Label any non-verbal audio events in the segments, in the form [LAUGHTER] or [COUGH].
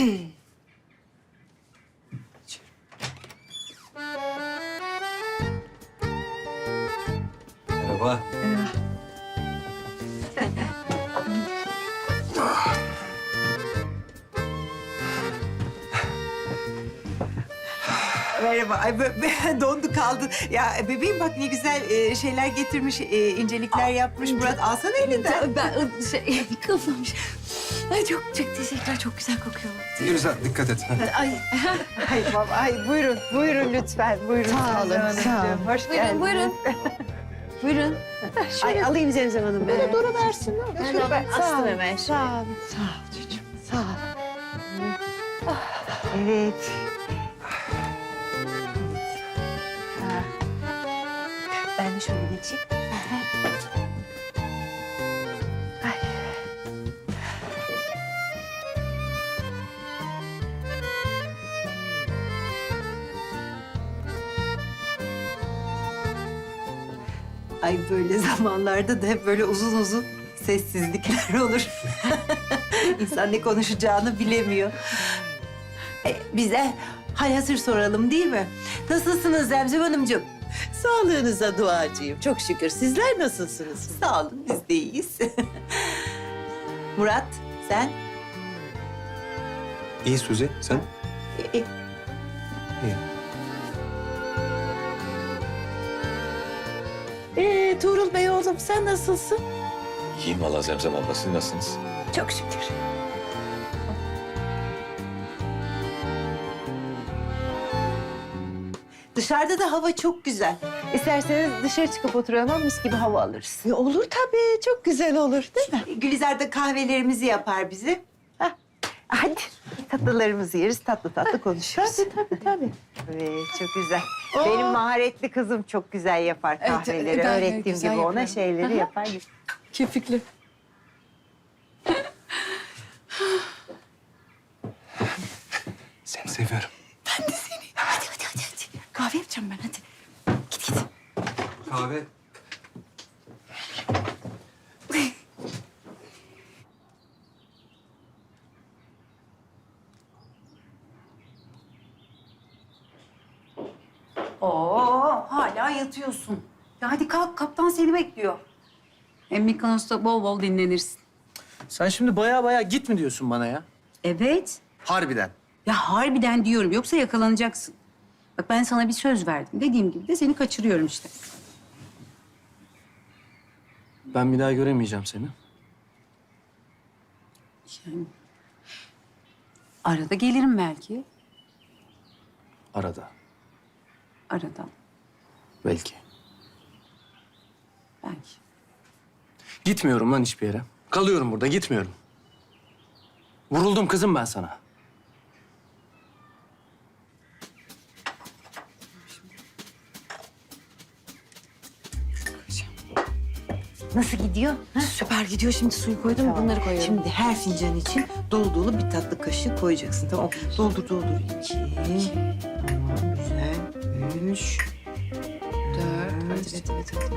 Merhaba. Merhaba. Ay, bö- bö- [LAUGHS] dondu kaldı. Ya bebeğim bak ne güzel e, şeyler getirmiş, e, incelikler yapmış. Murat alsana elinden. Ben şey [LAUGHS] kafam. Ay çok çok teşekkürler. Çok güzel kokuyor. Gülizar dikkat et. Ay Ay baba, ay buyurun, buyurun lütfen. Buyurun. Sağ olun, sağ olun. Hoş Buyurun, geldiniz. buyurun. buyurun. Ay alayım Zemzem Hanım. Böyle doğru versin. Hemen ben astım hemen. Sağ ol. Sağ ol çocuğum. Sağ ol. Evet. Ha. Ben de şöyle geçeyim. Ay böyle zamanlarda da hep böyle uzun uzun sessizlikler [LAUGHS] olur. İnsan ne konuşacağını bilemiyor. E, bize hal hatır soralım değil mi? Nasılsınız Zemzem Hanımcığım? Sağlığınıza duacıyım. Çok şükür. Sizler nasılsınız? Sağ olun biz de iyiyiz. [LAUGHS] Murat sen? İyi Suzi, sen? E, e, İyi. Ee, Tuğrul Bey oğlum sen nasılsın? İyiyim valla Zemzem abla. Siz nasılsınız? Çok şükür. Dışarıda da hava çok güzel. İsterseniz dışarı çıkıp oturalım ama mis gibi hava alırız. E, olur tabii. Çok güzel olur değil mi? Gülizar da kahvelerimizi yapar bizi. Hah. Hadi tatlılarımızı yeriz, tatlı tatlı konuşuruz. Tabii tabii tabii. Evet, çok güzel. Benim maharetli kızım çok güzel yapar Evet, kahveleri. ben de Öğrettiğim güzel gibi ona yaparım. şeyleri yapar. Kirpikli. Seni seviyorum. Hadi hadi hadi hadi. Kahve yapacağım ben hadi. Git git. Kahve. Oo, hala yatıyorsun. Ya hadi kalk, kaptan seni bekliyor. Hem Mykonos'ta bol bol dinlenirsin. Sen şimdi baya baya git mi diyorsun bana ya? Evet. Harbiden. Ya harbiden diyorum, yoksa yakalanacaksın. Bak ben sana bir söz verdim. Dediğim gibi de seni kaçırıyorum işte. Ben bir daha göremeyeceğim seni. Yani... Arada gelirim belki. Arada. Arada. Belki. Belki. Gitmiyorum lan hiçbir yere. Kalıyorum burada, gitmiyorum. Vuruldum kızım ben sana. Nasıl gidiyor? Süper gidiyor. Şimdi suyu koydum. Bunları koyuyorum. Şimdi her fincan için dolu dolu bir tatlı kaşık koyacaksın. Tamam. Doldur doldur. İki. Tamam. Üç. dört. Evet evet evet.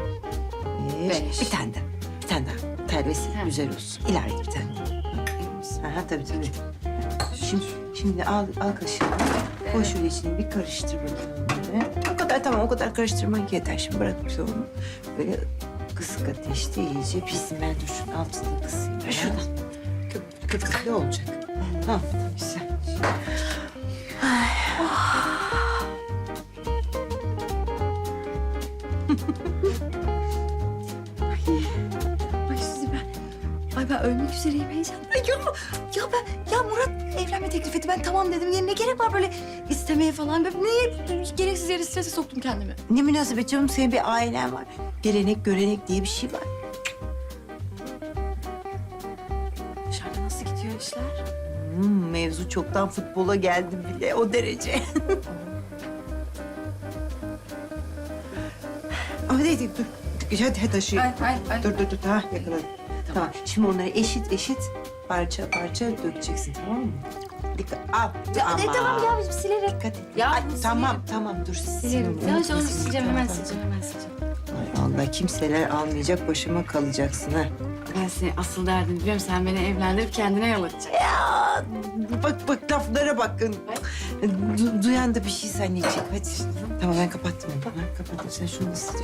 Beş. Beş. Bir tane daha. Bir tane daha. Terbiyesi güzel olsun. İlave bir tane. Aha tabii tabii. Şimdi, şimdi al, al kaşığı. Koy şöyle içine bir karıştır bakalım. Böyle. O kadar tamam o kadar karıştırman yeter. Şimdi bırak bir onu. Böyle kısık ateşte iyice pişsin. Ben dur şunun altını kısayım. Ben şuradan. Ne olacak? Tamam güzel. Ay ölmek üzereyim heyecanla. Ay ya, ya ben... Ya Murat evlenme teklif etti. Ben tamam dedim. Ya ne gerek var böyle istemeye falan? Ben niye gereksiz yere strese soktum kendimi? Ne münasebet canım senin bir ailen var. Gelenek görenek diye bir şey var. Dışarıda nasıl gidiyor işler? Hmm, mevzu çoktan futbola geldi bile o derece. [LAUGHS] Ama neydi dur. Hadi hadi taşı. Ay ay ay. Dur dur dur. Ha yakaladım. Tamam. Şimdi onları eşit eşit parça parça dökeceksin tamam mı? Dikkat. Al. E, tamam ya biz silerim. Dikkat et. Ya, Ay, bunu tamam tamam dur. Silerim. Silme, Ya unutma, onu sil, sileceğim hemen sileceğim hemen sileceğim. Ay Allah kimseler almayacak başıma kalacaksın ha. Ben seni asıl derdin biliyorum. Sen beni evlendirip kendine yalatacaksın. Ya bak bak laflara bakın. Du- duyan da bir şey zannedecek. Hadi. Tamam ben kapattım onu. Ben kapattım. Sen şunu mısın?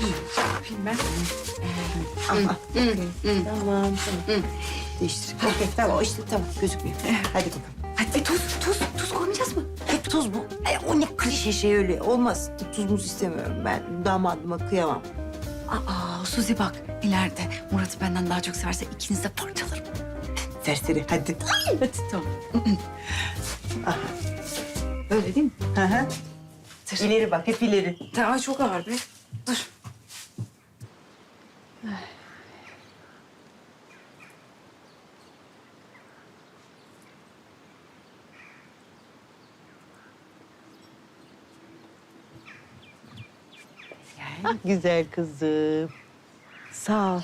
Yapayım ben. Okey. Tamam tamam. Değiştir. Tamam işte tamam gözükmüyor. Hadi bakalım. Hadi tuz, tuz, tuz koymayacağız mı? Hep toz bu. Ay, o ne klişe şey öyle. Olmaz. Tuz muz istemiyorum. Ben damadıma kıyamam. Aa Suzi bak ileride Murat'ı benden daha çok severse ikiniz de parçalarım. Serseri hadi. Hadi tamam. Öyle değil mi? Hı hı. İleri bak hep ileri. Ay çok ağır be. Dur. [LAUGHS] Güzel kızım. Sağ ol.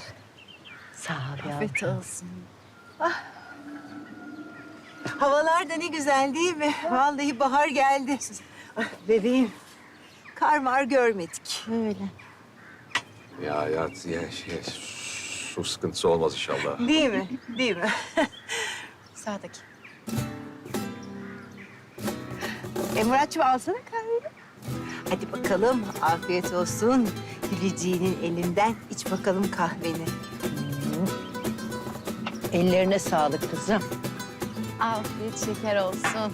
Sağ ol ya. Afiyet olsun. Havalar da ne güzel değil mi? Vallahi bahar geldi. Ah, bebeğim. Kar mar görmedik. Öyle. Ya hayat ya şey, su sıkıntısı olmaz inşallah. Değil mi? Değil mi? [LAUGHS] Sağdaki. E Muratçım alsana kahveni. Hadi bakalım afiyet olsun. Güleciğinin elinden iç bakalım kahveni. Ellerine sağlık kızım. Afiyet şeker olsun.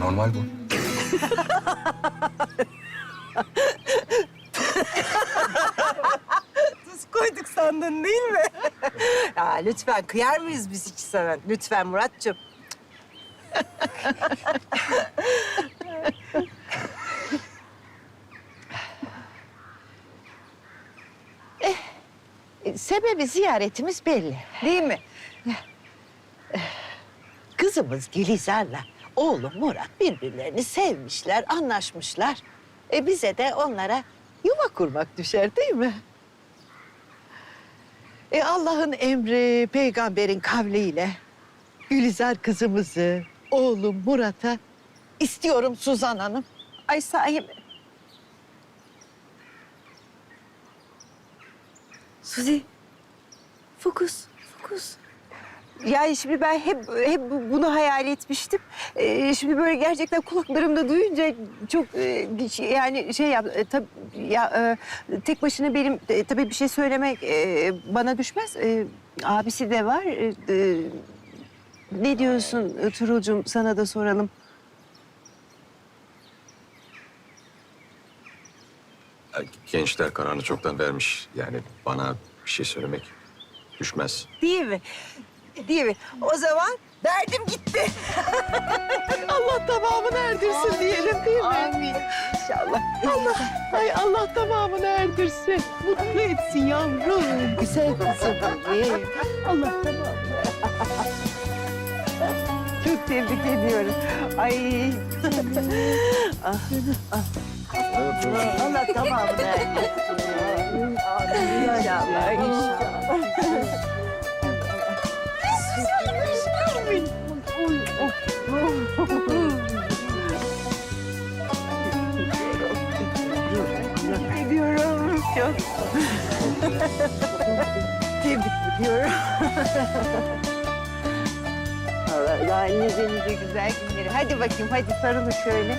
Normal bu. [LAUGHS] Tuz koyduk sandın değil mi? [LAUGHS] ya lütfen kıyar mıyız biz hiç sana? Lütfen Muratçım. [LAUGHS] E, Sebebi ziyaretimiz belli. Değil mi? Kızımız Gülizar'la oğlum Murat birbirlerini sevmişler, anlaşmışlar. E bize de onlara yuva kurmak düşer değil mi? E Allah'ın emri, peygamberin kavliyle Gülizar kızımızı, oğlum Murat'a istiyorum Suzan Hanım. Ay sahi Suzi. Fokus, fokus. Yani şimdi ben hep hep bu- bunu hayal etmiştim. Ee, şimdi böyle gerçekten kulaklarımda duyunca çok e, şey- yani şey yap e, tab- ya e, tek başına benim e, tabii bir şey söylemek e, bana düşmez. E, abisi de var. E, e, ne diyorsun Turulcuğum sana da soralım. Gençler kararını çoktan vermiş. Yani bana bir şey söylemek düşmez. Değil mi? Değil mi? O zaman derdim gitti. [LAUGHS] Allah tamamını erdirsin diyelim değil mi? Amin. İnşallah. Allah, ay Allah tamamını erdirsin. Mutlu etsin yavrum. Güzel kızım benim. Allah tamamını Çok tebrik ediyorum. Ay. ah, ah. Allah tamamını erdirsin. İnşallah, inşallah. Ediyorum çok. Tebrik ediyorum. Allah daha nice nice güzel günleri. Hadi bakayım hadi sarılın şöyle.